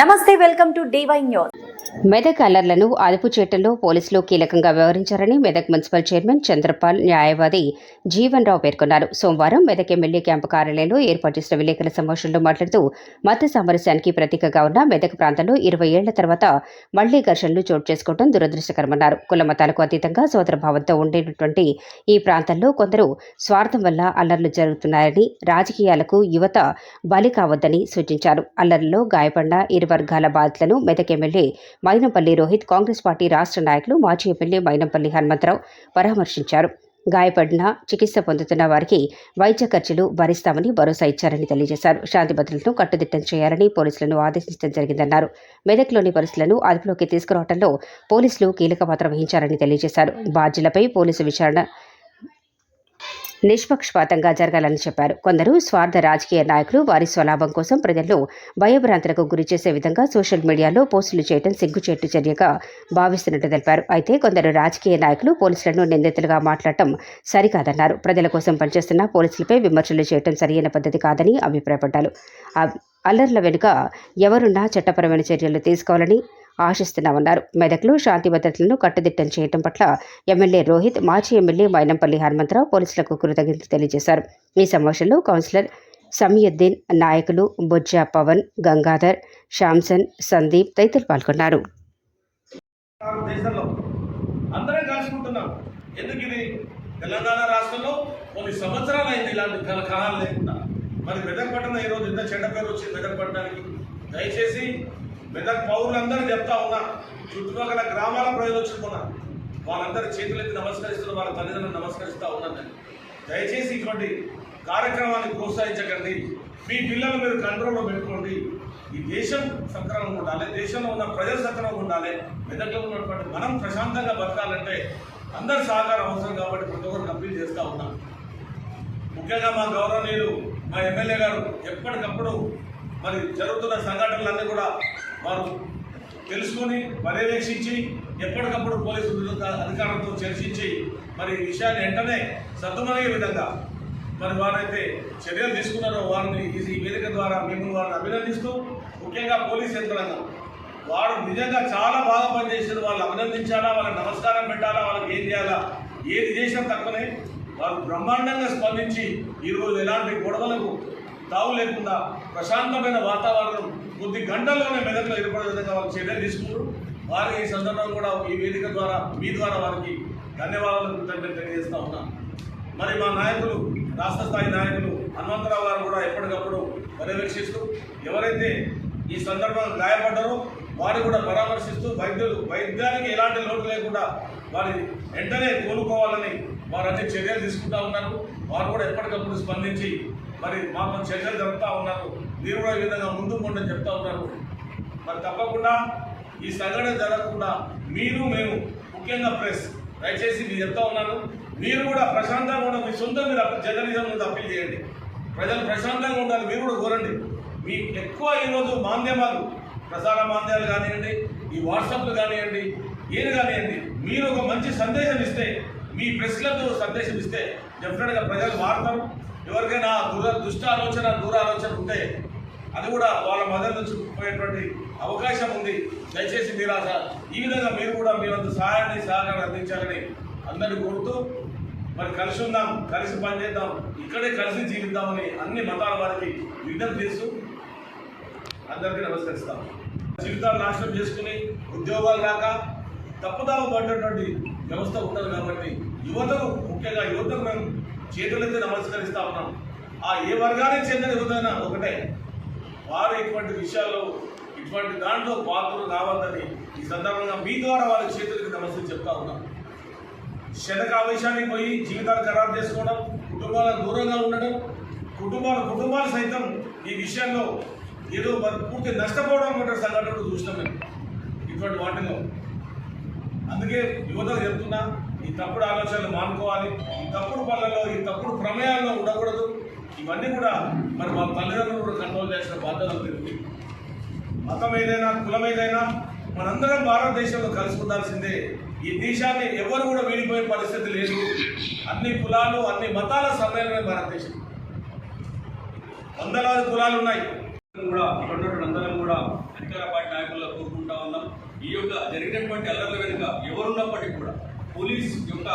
నమస్తే welcome to DY news. Medak అల్లర్లను అదుపు చేయటంలో పోలీసులు కీలకంగా వ్యవహరించారని మెదక్ మున్సిపల్ చైర్మన్ చంద్రపాల్ న్యాయవాది జీవన్ రావు పేర్కొన్నారు. సోమవారం మెదక్ ఎమ్మెల్యే క్యాంపు కార్యాలయంలో ఏర్పాటు చేసిన విలేకరుల సమావేశంలో మాట్లాడుతూ మత సామరస్యానికి ప్రతీకగా ఉన్న మెదక్ ప్రాంతంలో ఇరవై ఏళ్ళ తర్వాత మళ్ళీ ఘర్షణలు చోటు చేసుకోవడం దురదృష్టకరమన్నారు. కుల మతాలకు అతీతంగా సోదరభావంతో ఉండేటటువంటి ఈ ప్రాంతంలో కొందరు స్వార్థం వల్ల అల్లర్లు జరుగుతున్నాయని రాజకీయాలకు యువత బలి కావద్దని సూచించారు. అల్లర్లలో గాయపడిన ఇరు వర్గాల బాధితులను మెదక్ ఎమ్మెల్యే మైనంపల్లి రోహిత్ కాంగ్రెస్ పార్టీ రాష్ట్ర నాయకులు మాజీ ఎమ్మెల్యే మైనంపల్లి హనుమంతరావు పరామర్శించారు. గాయపడిన చికిత్స పొందుతున్న వారికి వైద్య ఖర్చులు భరిస్తామని భరోసా ఇచ్చారని తెలియజేశారు. శాంతి భద్రతలను కట్టుదిట్టం చేయాలని పోలీసులను ఆదేశించడం జరిగిందన్నారు. మెదక్లోని పరిస్థితులను అదుపులోకి తీసుకురావడంలో పోలీసులు కీలక పాత్ర వహించారని తెలియజేశారు. బాధ్యులపై పోలీసు విచారణ నిష్పక్షపాతంగా జరగాలని చెప్పారు. కొందరు స్వార్థ రాజకీయ నాయకులు వారి స్వలాభం కోసం ప్రజలను భయభ్రాంతులకు గురి చేసే విధంగా సోషల్ మీడియాలో పోస్టులు చేయడం సిగ్గుచేటు చర్యగా భావిస్తున్నట్టు తెలిపారు. అయితే కొందరు రాజకీయ నాయకులు పోలీసులను నిందితులుగా మాట్లాడటం సరికాదన్నారు. ప్రజల కోసం పనిచేస్తున్న పోలీసులపై విమర్శలు చేయడం సరియైన పద్ధతి కాదని అభిప్రాయపడ్డారు. అల్లర్ల వెనుక ఎవరున్నా చట్టపరమైన చర్యలు తీసుకోవాలని ఆశిస్తున్నామన్నారు. మెదక్లో శాంతి భద్రతలను కట్టుదిట్టం చేయడం పట్ల ఎమ్మెల్యే రోహిత్ మాజీ ఎమ్మెల్యే మైనంపల్లి హనుమంతరావు పోలీసులకు కృతజ్ఞతలు తెలియజేశారు. ఈ సమావేశంలో కౌన్సిలర్ సమీయుద్దీన్ నాయకులు బొజ్జ పవన్ గంగాధర్ శాంసన్ సందీప్ తదితరులు పాల్గొన్నారు. అందరం కలుసుకుంటున్నాం ఎందుకు ఇది? తెలంగాణ రాష్ట్రంలో కొన్ని సంవత్సరాలు అయింది ఇలాంటి కల కళాలు లేకుండా. మరి మెదక్ పట్టణం ఈరోజు ఇంత చెడ్డ పేరు వచ్చింది మెదక్ పట్టణానికి? దయచేసి మెదక్ పౌరులందరూ చెప్తా ఉన్నా. చుట్టుపక్కల గ్రామాల ప్రజలు వాళ్ళందరూ చేతులెత్తి నమస్కరిస్తున్న వాళ్ళ తల్లిదండ్రులు నమస్కరిస్తూ ఉన్నాను దయచేసి ఇటువంటి కార్యక్రమాన్ని ప్రోత్సహించకండి. మీ పిల్లలు మీరు కంట్రోల్లో పెట్టుకోండి. ఈ దేశం సక్రమంగా ఉండాలి. దేశంలో ఉన్న ప్రజలు సక్రమంగా ఉండాలి. మెదక్లో ఉన్నటువంటి మనం ప్రశాంతంగా బతకాలంటే అందరి సహకారం అవసరం కాబట్టి ప్రతి ఒక్కరు కంప్లీట్ చేస్తూ ఉన్నాం. ముఖ్యంగా మా గౌరవనీయులు మా ఎమ్మెల్యే గారు ఎప్పటికప్పుడు మరి జరుగుతున్న సంఘటనలన్నీ కూడా వారు తెలుసుకొని పర్యవేక్షించి ఎప్పటికప్పుడు పోలీసు అధికారులతో చర్చించి మరి ఈ విషయాన్ని వెంటనే సద్దుమణిగే విధంగా మరి వారైతే చర్యలు తీసుకున్నారో వారిని ఈ వేదిక ద్వారా మేము వారిని అభినందిస్తూ ముఖ్యంగా పోలీస్ యంత్రాంగం. వారు నిజంగా చాలా బాగా పనిచేసారు వాళ్ళు అభినందించాలా? వాళ్ళకి నమస్కారం పెట్టాలా? వాళ్ళకి ఏం చేయాలా? ఏది చేసినా తక్కువనే. వారు బ్రహ్మాండంగా స్పందించి ఈరోజు ఎలాంటి గొడవలకు తావు లేకుండా ప్రశాంతమైన వాతావరణం కొద్ది గంటల్లోనే మెదడులో ఏర్పడే విధంగా వాళ్ళు చర్యలు తీసుకుంటారు వారికి ఈ సందర్భం కూడా ఈ వేదిక ద్వారా మీ ద్వారా వారికి ధన్యవాదాలు కృతజ్ఞతలు తెలియజేస్తూ ఉన్నాను మరి మా నాయకులు రాష్ట్ర స్థాయి నాయకులు హనుమంతరావు గారు కూడా ఎప్పటికప్పుడు పర్యవేక్షిస్తూ ఎవరైతే ఈ సందర్భంగా గాయపడ్డారో వారు కూడా పరామర్శిస్తూ వైద్యులు వైద్యానికి ఎలాంటి లోటు లేకుండా వారి వెంటనే కోలుకోవాలని వారు చర్యలు తీసుకుంటా ఉన్నారు. వారు కూడా ఎప్పటికప్పుడు స్పందించి మరి మాకు చర్యలు జరుపుతూ ఉన్నారు. మీరు కూడా ఈ విధంగా ముందు ఉండని చెప్తా ఉన్నారు. మరి తప్పకుండా ఈ సంఘటన జరగకుండా మీరు మేము ముఖ్యంగా ప్రెస్ దయచేసి మీరు చెప్తా ఉన్నాను మీరు కూడా ప్రశాంతంగా ఉండాలి మీ సొంత మీరు జర్నలిజం మీద అప్పీల్ చేయండి. ప్రజలు ప్రశాంతంగా ఉండాలి. మీరు కూడా కోరండి. మీ ఎక్కువ ఈరోజు మాధ్యమాలు ప్రసార మాధ్యమాలు కానివ్వండి ఈ వాట్సాప్లు కానివ్వండి ఏది కానివ్వండి మీరు ఒక మంచి సందేశం ఇస్తే మీ ప్రెస్లతో సందేశం ఇస్తే డెఫినెట్గా ప్రజలు మారుతారు. ఎవరికైనా దుర దుష్ట ఆలోచన దూర ఆలోచన ఉంటే అది కూడా వాళ్ళ మదర్ నుంచి పోయేటువంటి అవకాశం ఉంది. దయచేసి మీరు ఆ ఈ విధంగా మీరు కూడా మీ వంతు సహాయాన్ని సహకారం అందించాలని అందరినీ కోరుతూ మరి కలిసి ఉందాం కలిసి పనిచేద్దాం ఇక్కడే కలిసి జీవిద్దామని అన్ని మతాల వారికి విజ్ఞప్తి చేస్తూ అందరికీ నమస్కరిస్తాం. జీవితాలు నాశనం చేసుకుని ఉద్యోగాలు రాక తప్పుదావ పడ్డటువంటి వ్యవస్థ ఉండదు కాబట్టి యువతకు ముఖ్యంగా యువతకు మేము చేతులెత్తి నమస్కరిస్తా ఉన్నాం. ఆ ఏ వర్గానికి చెందిన యువతైనా ఒకటే వారు ఇటువంటి విషయాల్లో ఇటువంటి దాంట్లో పాత్రలు కావద్దని ఈ సందర్భంగా మీ ద్వారా వాళ్ళ చేతులకి నమస్తే చెప్తా ఉన్నాం. శతక ఆవేశానికి పోయి జీవితాలు ఖరాబ్ చేసుకోవడం కుటుంబాలకు దూరంగా ఉండడం కుటుంబాలు కుటుంబాలు సైతం ఈ విషయంలో ఏదో పూర్తి నష్టపోవడం వంటి సంఘటనలు చూసినాం మేము. ఇటువంటి వాటిలో. అందుకే యువతకు చెప్తున్నా ఈ తప్పుడు ఆలోచనలు మానుకోవాలి. ఈ తప్పుడు పనులలో ఈ తప్పుడు ప్రమేయాల్లో ఉండకూడదు. ఇవన్నీ కూడా మరి వాళ్ళ తల్లిదండ్రులు కూడా కంట్రోల్ చేసిన బాధ్యత ఉంది మతం ఏదైనా కులం ఏదైనా మనందరం భారతదేశంలో కలిసి ఉండాల్సిందే ఈ దేశాన్ని ఎవరు కూడా విడిపోయే పరిస్థితి లేదు. అన్ని కులాలు అన్ని మతాల సమ్మేళనమే భారతదేశం. వందలాది కులాలు ఉన్నాయి. కూడా అందరం కూడా అధికార పార్టీ నాయకులు కోరుకుంటా ఉన్నాం ఈ యొక్క జరిగినటువంటి అల్లర్ల వెనుక ఎవరున్నప్పటికీ కూడా పోలీస్ యొక్క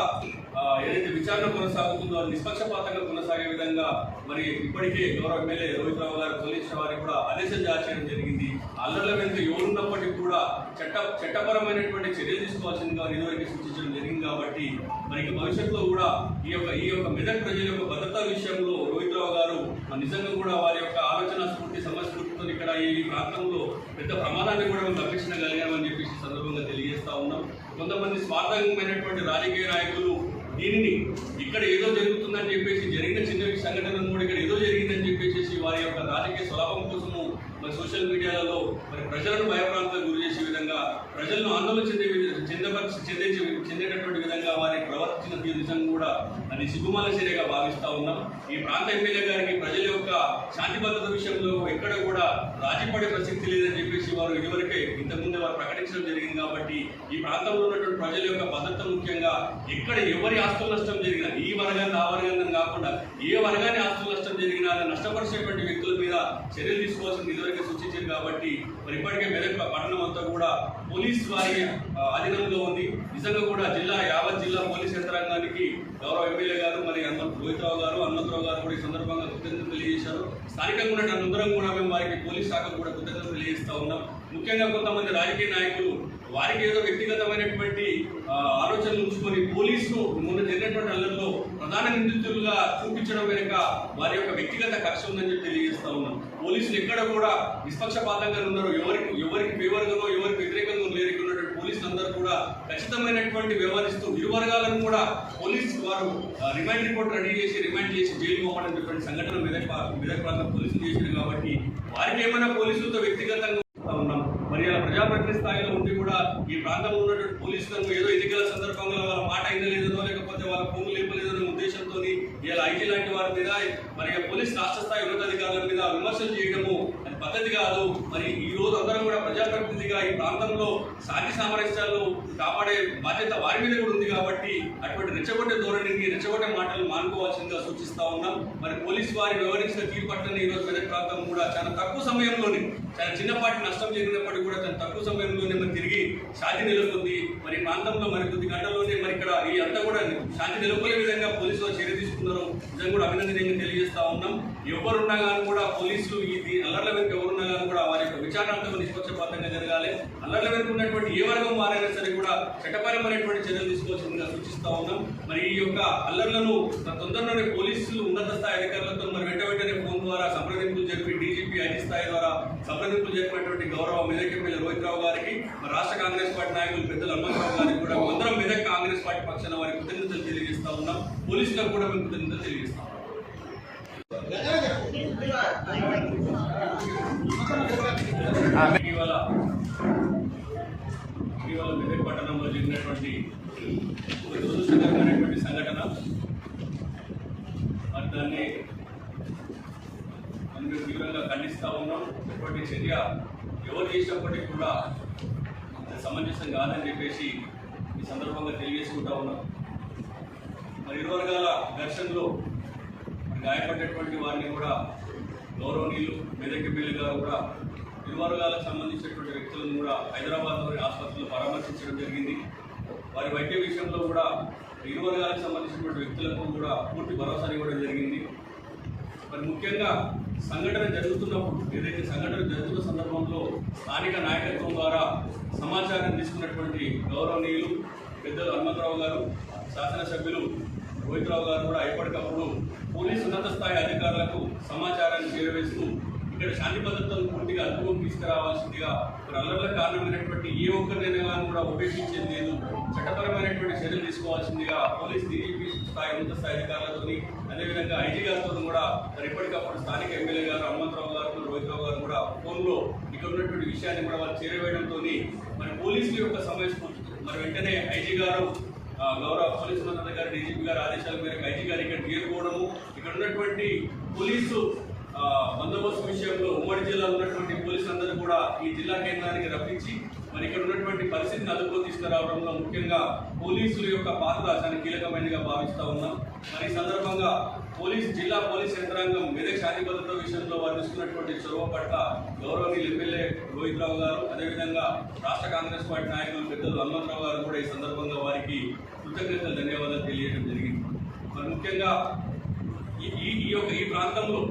ఏదైతే విచారణ కొనసాగుతుందో నిష్పక్షపాతంగా కొనసాగే విధంగా మరి ఇప్పటికే గౌరవ ఎమ్మెల్యే రోహిత్ రావు గారు పోలీసు వారికి కూడా ఆదేశం జారీ చేయడం జరిగింది. అల్లర్ల వెనుక ఎవరున్నప్పటికీ కూడా చట్ట చట్టపరమైనటువంటి చర్యలు తీసుకోవాల్సిందిగా ఇదివరకు సూచించడం జరిగింది కాబట్టి మరి భవిష్యత్తులో కూడా ఈ యొక్క ఈ యొక్క మెదక్ ప్రజల యొక్క భద్రతా విషయంలో రోహిత్ రావు గారు నిజంగా కూడా వారి యొక్క ఆలోచన స్ఫూర్తి సమస్ఫూర్తితో ఇక్కడ ఈ ప్రాంతంలో పెద్ద ప్రమాదాన్ని కూడా మేము తప్పించగలిగామని చెప్పేసి సందర్భంగా తెలియజేస్తా ఉన్నాం. కొంతమంది స్వార్థమైనటువంటి రాజకీయ నాయకులు దీనిని ఇక్కడ ఏదో జరుగుతుందని చెప్పేసి జరిగిన చిన్న సంఘటనను కూడా ఇక్కడ ఏదో జరిగిందని చెప్పేసి వారి యొక్క రాజకీయ స్వలాభం కోసము మరి సోషల్ మీడియాలలో మరి ప్రజలను భయప్రాంతాలకు గురి చేసే విధంగా ప్రజలను ఆందోళన చెందే చెందపరిచి చెందే చెందేటటువంటి విధంగా వారి ప్రవర్తించిన తీరు నిజంగా కూడా అని సిగ్గుమాల చర్యగా భావిస్తూ ఉన్నాం. ఈ ప్రాంత ఎమ్మెల్యే గారికి ప్రజల యొక్క శాంతి భద్రత విషయంలో ఎక్కడ కూడా రాజీపడే ప్రసక్తి లేదని చెప్పేసి వారు ఇదివరకే ఇంతకుముందే వారు ప్రకటించడం జరిగింది కాబట్టి ఈ ప్రాంతంలో ఉన్నటువంటి ప్రజల యొక్క భద్రత ముఖ్యంగా ఎక్కడ ఎవరి ఆస్తుల నష్టం జరిగినా ఈ వర్గాన్ని ఆ వర్గాన్ని కాకుండా ఏ వర్గాన్ని ఆస్తుల నష్టం జరిగినా నష్టపరిచేటువంటి వ్యక్తుల మీద చర్యలు తీసుకోవాల్సింది ఇదివరకే సూచించారు కాబట్టి మరి ఇప్పటికే మెదక్ పట్టణం అంతా కూడా పోలీస్ వారి అధీనంలో ఆధీనంలో ఉంది. నిజంగా కూడా జిల్లా యావత్ జిల్లా పోలీస్ యంత్రాంగానికి గౌరవ ఎమ్మెల్యే గారు మరి అన్న రోహిత్రావు గారు హనుమంతరావు గారు కూడా ఈ సందర్భంగా కృతజ్ఞతలు తెలియజేశారు. స్థానికంగా ఉన్న అందరం కూడా మేము వారికి పోలీస్ శాఖకు కూడా కృతజ్ఞతలు తెలియజేస్తూ ఉన్నాం. ముఖ్యంగా కొంతమంది రాజకీయ నాయకులు వారికి ఏదో వ్యక్తిగతమైనటువంటి ఆలోచనలు ఉంచుకొని పోలీసులు మొన్న జరిగినటువంటి అల్లర్లో ప్రధాన నిందితులుగా చూపించడం వెనుక వారి యొక్క వ్యక్తిగత కక్ష ఉందని చెప్పి తెలియజేస్తా ఉన్నాం. పోలీసులు ఎక్కడ కూడా నిష్పక్షపాతంగా ఉన్నారు ఎవరికి ఎవరికి ఫేవర్గానో ఎవరికి వ్యతిరేకంగా లేరు. ఉన్నటువంటి పోలీసులు అందరూ కూడా ఖచ్చితమైనటువంటి వ్యవహరిస్తూ ఇరు వర్గాలను కూడా పోలీస్ వారు రిమైండ్ రిపోర్ట్ రెడీ చేసి రిమైండ్ చేసి జైలు పోవడం సంఘటన మెదక్ మెదక్ ప్రాంతం పోలీసులు చేశారు కాబట్టి వారికి ఏమైనా పోలీసులతో వ్యక్తిగతంగా మరి స్థాయిలో ఉండి కూడా ఈ ప్రాంతంలో ఉన్నటువంటి పోలీసులను ఏదో ఎన్నికల సందర్భంలో వాళ్ళ మాట అయినలేదనో లేకపోతే వాళ్ళ భూములు లేపలేదనే ఉద్దేశంతో ఇలా ఐటీ లాంటి వారి మీద మరి పోలీస్ రాష్ట్ర స్థాయి ఉన్నతాధికారుల మీద విమర్శలు చేయడము పద్ధతి కాదు. మరి ఈ రోజు అందరం కూడా ప్రజాప్రతినిధిగా ఈ ప్రాంతంలో శాంతి సామరస్యాలు కాపాడే బాధ్యత వారి మీద కూడా ఉంది కాబట్టి అటువంటి రెచ్చగొట్టే ధోరణిని రెచ్చగొట్టే మాటలు మానుకోవాల్సిందిగా సూచిస్తా ఉన్నాం. మరి పోలీసు వారి వ్యవహరించిన తీరు పట్ల ఈ రోజు మెదక్ ప్రాంతం కూడా చాలా తక్కువ సమయంలోనే చాలా చిన్నపాటి నష్టం జరిగినప్పటికీ కూడా చాలా తక్కువ సమయంలోనే మరి తిరిగి శాంతి నెలకొంది. మరి ప్రాంతంలో మరి కొద్ది గంటల్లోనే మరి ఇక్కడ ఈ అంతా కూడా శాంతి నెలకొనే విధంగా పోలీసు వారు చర్య తీసుకున్నారు నిజంగా కూడా అభినందనీయంగా తెలియజేస్తారు ఎవరున్నా కానీ కూడా పోలీసులు ఇది అల్లర్ల వెనుక ఎవరున్నా కానీ కూడా వారి యొక్క విచారణ నిష్పక్షపాతంగా జరగాలి. అల్లర్ల వెనుక ఉన్నటువంటి ఏ వర్గం వారైనా సరే కూడా చట్టపరమైనటువంటి చర్యలు తీసుకోవాల్సిందిగా సూచిస్తూ ఉన్నాం. మరి ఈ యొక్క అల్లర్లను తొందరలోనే పోలీసులు ఉన్నత స్థాయి అధికారులతో మరి వెంట వెంటనే ఫోన్ ద్వారా సంప్రదింపులు జరిపి డీజీపీ అన్ని స్థాయి ద్వారా సంప్రదింపులు జరిపినటువంటి గౌరవ మెదక్ ఎమ్మెల్యే రోహిత్ రావు గారికి రాష్ట్ర కాంగ్రెస్ పార్టీ నాయకులు పెద్దలు హనుమంతరావు గారికి కూడా అందరం మెదక్ కాంగ్రెస్ పార్టీ పక్షాన వారికి కృతజ్ఞతలు తెలియజేస్తా ఉన్నాం. పోలీసులకు కూడా మేము దురదృష్టకరమైనటువంటి సంఘటన మరి దాన్ని అందరూ తీవ్రంగా ఖండిస్తూ ఉన్నాం ఇటువంటి చర్య ఎవరు చేసినప్పటికీ కూడా అంత సమంజసం కాదని చెప్పేసి ఈ సందర్భంగా తెలియజేసుకుంటా ఉన్నాం మరి ఇరు వర్గాల ఘర్షణలో గాయపడ్డటువంటి వారిని కూడా గౌరవనీయులు మెదక్ ఎమ్మెల్యే గారు కూడా ఇరు వర్గాలకు సంబంధించినటువంటి వ్యక్తులను కూడా హైదరాబాద్లోని ఆసుపత్రిలో పరామర్శించడం జరిగింది. వారి వైద్య విషయంలో కూడా ఇరు వర్గాలకు సంబంధించినటువంటి వ్యక్తులకు కూడా పూర్తి భరోసా ఇవ్వడం జరిగింది. మరి ముఖ్యంగా సంఘటన జరుగుతున్నప్పుడు ఏదైతే సంఘటన జరుగుతున్న సందర్భంలో స్థానిక నాయకత్వం ద్వారా సమాచారం తీసుకున్నటువంటి గౌరవనీయులు పెద్దలు హనుమంతరావు గారు శాసనసభ్యులు రోహిత్రావు గారు కూడా ఎప్పటికప్పుడు పోలీసు ఉన్నత స్థాయి అధికారులకు సమాచారాన్ని చేరవేస్తూ ఇక్కడ శాంతి భద్రతను పూర్తిగా అదుపులోకి తీసుకురావాల్సిందిగా మరి అల్లర్ల కారణమైనటువంటి ఏ ఒక్కరినైనా కూడా ఉపేక్షించేది లేదు. చట్టపరమైనటువంటి చర్యలు తీసుకోవాల్సిందిగా పోలీస్ డీజీపీ స్థాయి ఉన్నత స్థాయి అధికారులతోని అదేవిధంగా ఐజీ గారితో కూడా మరి ఎప్పటికప్పుడు స్థానిక ఎమ్మెల్యే గారు హనుమంతరావు గారు రోహిత్ గారు కూడా ఫోన్లో ఇక్కడ ఉన్నటువంటి విషయాన్ని కూడా వాళ్ళు చేరవేయడంతో మరి పోలీసుల యొక్క సమయస్ఫూర్తి మరి వెంటనే ఐజీ గారు గౌరవ పోలీసు ఉన్నత గారు డీజీపీ గారి ఆదేశాల మేరకు ఐజీ గారు ఇక్కడ చేరుకోవడము ఇక్కడ ఉన్నటువంటి పోలీసు బందోబస్తు విషయంలో ఉమ్మడి జిల్లాలో ఉన్నటువంటి పోలీసులందరూ కూడా ఈ జిల్లా కేంద్రానికి రప్పించి మరి ఇక్కడ ఉన్నటువంటి పరిస్థితిని అదుపులో తీసుకురావడంలో ముఖ్యంగా పోలీసుల యొక్క పాత్ర చాలా కీలకమైనదిగా భావిస్తూ ఉన్నాం. మరి సందర్భంగా పోలీస్ జిల్లా పోలీస్ యంత్రాంగం మెదక్ శాంతి భద్రత విషయంలో వారు తీసుకున్నటువంటి చొరవ పట్ల గౌరవనీయులు ఎమ్మెల్యే రోహిత్ రావు గారు అదేవిధంగా రాష్ట్ర కాంగ్రెస్ పార్టీ నాయకులు పెద్దలు హనుమంతరావు గారు కూడా ఈ సందర్భంగా వారికి కృతజ్ఞతలు ధన్యవాదాలు తెలియడం జరిగింది. మరి ముఖ్యంగా ఈ ఈ యొక్క ఈ ప్రాంతంలో